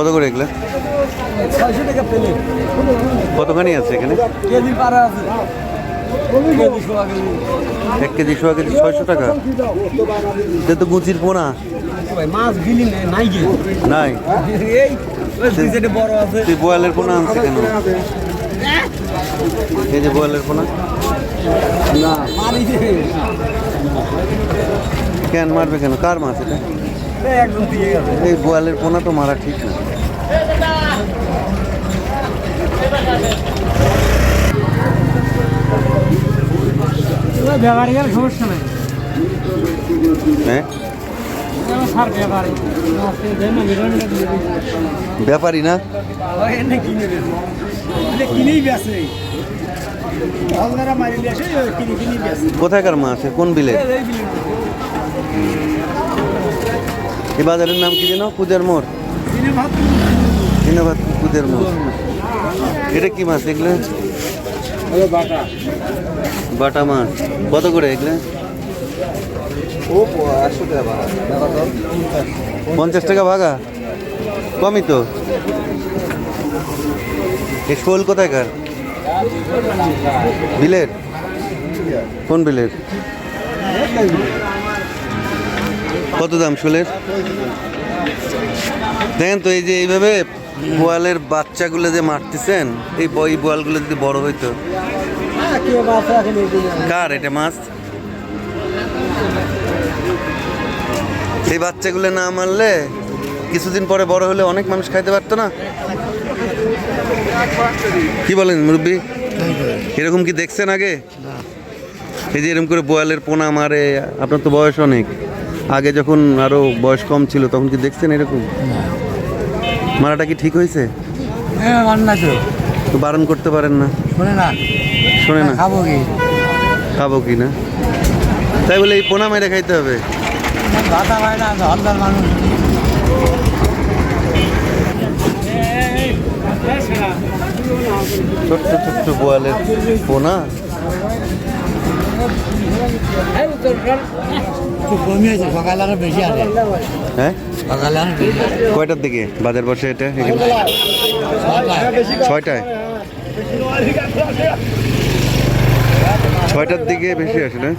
কত করে এগুলো? কতখানি আছে এখানে? এক কেজি সোয়া কেজি ছয়শো টাকা। এটা তো গুচির পোনা। মাছ নাই তুই বোয়ালের পোনা আনছে কেন এই যে বোয়ালের পোনা না কেন মারবে কেন কার মাছ এটা এই বোয়ালের পোনা। তো মারা ঠিক না ব্যাপারী গেলে সমস্যা নাই। হ্যাঁ? ব্যাপারই না? কিনে বেছে কোথাকার মাছ কোন বিলে? এই বিলে বাজারের নাম কি যেন? কুদের মোড়? কুদের মোড়। এটা কি মাছ এগুলো হলো বাটা। বাটা মাছ। কত করে এগুলো? পঞ্চাশ। টাকা ভাগা? কমই তো। এই শোল কোথায়কার বিলের? কোন বিলের? কত দাম শোলের? দেখেন তো এই যে এইভাবে বোয়ালের বাচ্চাগুলো যে মারতেছেন, এই বই এই বোয়ালগুলো যদি বড় হইতো। এই কার এটা মাছ? সেই বাচ্চাগুলো না মারলে কিছুদিন পরে বড় হলে অনেক মানুষ খাইতে পারতো না? কি বলেন মুরব্বী? এরকম কি দেখছেন আগে? এই যে এরকম করে বোয়ালের পোনা মারে, আপনার তো বয়স অনেক। আগে যখন আরও বয়স কম ছিল, তখন কি দেখছেন এরকম? মারাটা কি ঠিক হয়েছে? হ্যাঁ তো। তো বারণ করতে পারেন না? শোনে না। শোনে না। খাব কি? খাব কি না? তাই বলে এই পোনা মেরে খাইতে হবে? ভাতা হয় না হলদার মানুষ। ছোট্ট ছোট্ট বোয়ালের পোনা? হ্যাঁ? কয়টার দিকে? বাজার বসে এটা? ছয়টায়? ছয়টার দিকে বেশি আসে না?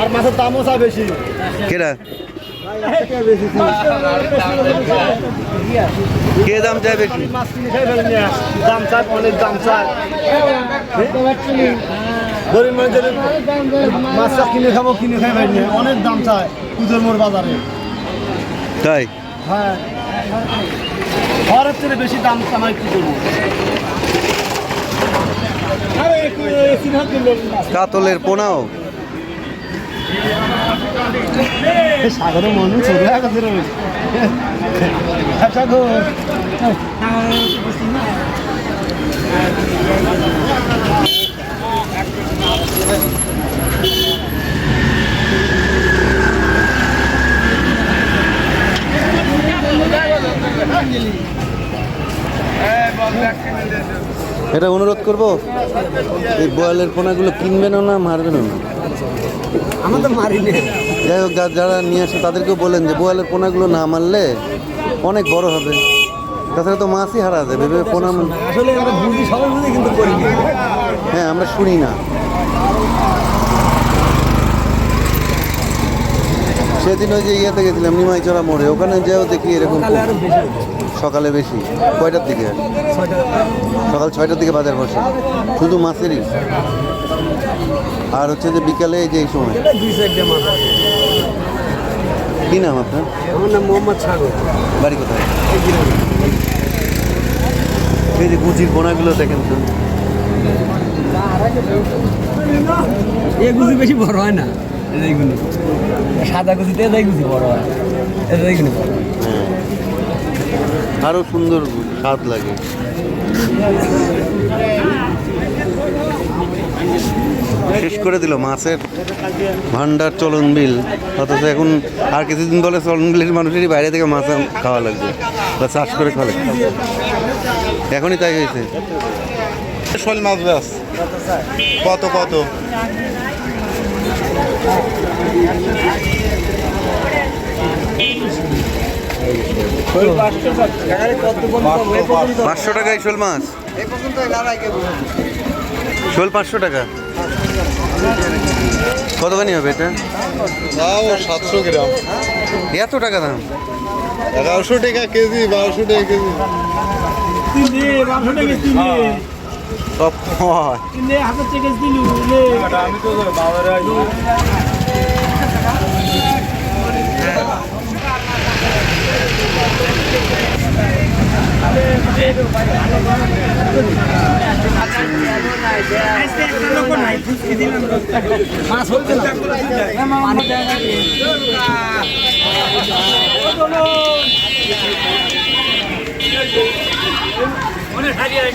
আর মাছের দামও বেশি। কেরা? কে দাম চায় বেশি? দাম চাই অনেক দাম চাই গরিব মানুষের মাছটা কিনে খাব কিনে খাই ভাই অনেক দাম চায় পুজোর মোড় বাজারে। তাই? হ্যাঁ। বেশি দাম কামাই করব? কাতলের পোনাও? সাগরে মনু চলে গেছে রে সাগর। এটা অনুরোধ করব? এই বয়ালের পোনাগুলো কিনবেনও না মারবেনও না? আমার তো মারি যাই হোক যা- যারা নিয়ে আসে তাদেরকেও বলেন যে বোয়ালের পোনাগুলো না মারলে অনেক বড় হবে। তাছাড়া তো মাছই হারা যাবে ভেবে পোনা আসলে আমরা বুঝি সবাই বুঝি কিন্তু করি হ্যাঁ আমরা শুনি না। সেদিন ওই যে ইয়েতে গেছিলাম নিমাইচড়া মোড়ে। ওখানে যেও দেখি এরকম সকালে বেশি কয়টার দিকে? সকাল ছয়টার দিকে বাজার বসে। শুধু মাছেরই। আর হচ্ছে যে বিকালে এই যে এই সময়। কি নাম আপনার? আমার নাম মোহাম্মদ সাগর। বাড়ি কোথায়? এই যে গুচির পোনাগুলো দেখেন তো। এই গুজি বেশি বড় হয় না। এইগুলি সাদা বড় হয়। বড়। হ্যাঁ। আরও সুন্দর স্বাদ লাগে। শেষ করে দিল মাছের ভান্ডার চলন বিল। অথচ এখন আর কিছুদিন বলে চলন বিলের মানুষেরই বাইরে থেকে মাছ খাওয়া লাগবে বা চাষ করে খাওয়া লাগবে। এখনই তাই হয়েছে। শোল মাছ ব্যাস। কত কত? পাঁচশো টাকায় শোল মাছ? শোল পাঁচশো টাকা? কতখানি হবে এটা? তাও সাতশো গ্রাম। এত টাকা দাম? এগারোশো টাকা কেজি বারোশো টাকা কেজি। সব হয় আমি তো মাছ হারিয়ে না